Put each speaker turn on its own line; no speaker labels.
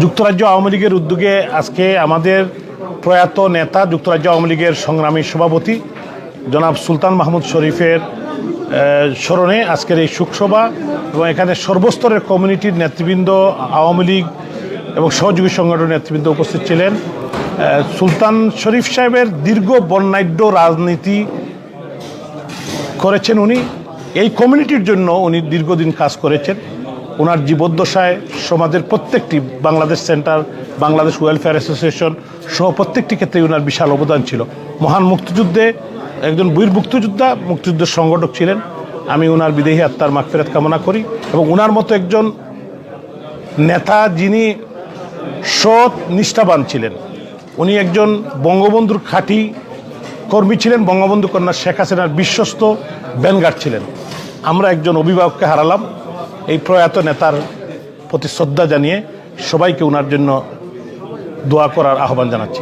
যুক্তরাজ্য আওয়ামী লীগের উদ্যোগে আজকে আমাদের প্রয়াত নেতা যুক্তরাজ্য আওয়ামী লীগের সংগ্রামী সভাপতি জনাব সুলতান মাহমুদ শরীফের স্মরণে আজকের এই শোকসভা এবং এখানে সর্বস্তরের কমিউনিটির নেতৃবৃন্দ, আওয়ামী লীগ এবং সহযোগী সংগঠনের নেতৃবৃন্দ উপস্থিত ছিলেন। সুলতান শরীফ সাহেবের দীর্ঘ বর্ণাঢ্য রাজনীতি করেছেন উনি। এই কমিউনিটির জন্য উনি দীর্ঘদিন কাজ করেছেন। ওনার জীবদ্দশায় সমাজের প্রত্যেকটি Bangladesh centre, Bangladesh welfare association সহ প্রত্যেকটি ক্ষেত্রে ওনার বিশাল অবদান ছিল। মহান মুক্তিযুদ্ধে একজন বীর মুক্তিযোদ্ধা, মুক্তিযুদ্ধের সংগঠক ছিলেন। আমি ওনার বিদেহী আত্মার মাগফিরাত কামনা করি এবং ওনার মতো একজন নেতা যিনি সৎ, নিষ্ঠাবান ছিলেন। উনি একজন বঙ্গবন্ধুর খাঁটি কর্মী ছিলেন। বঙ্গবন্ধু কন্যা শেখ হাসিনার বিশ্বস্ত ব্যানগার্ড ছিলেন। আমরা একজন অভিভাবককে হারালাম। এই প্রয়াত নেতার প্রতি শ্রদ্ধা জানিয়ে সবাইকে ওনার জন্য দোয়া করার আহ্বান জানাচ্ছি।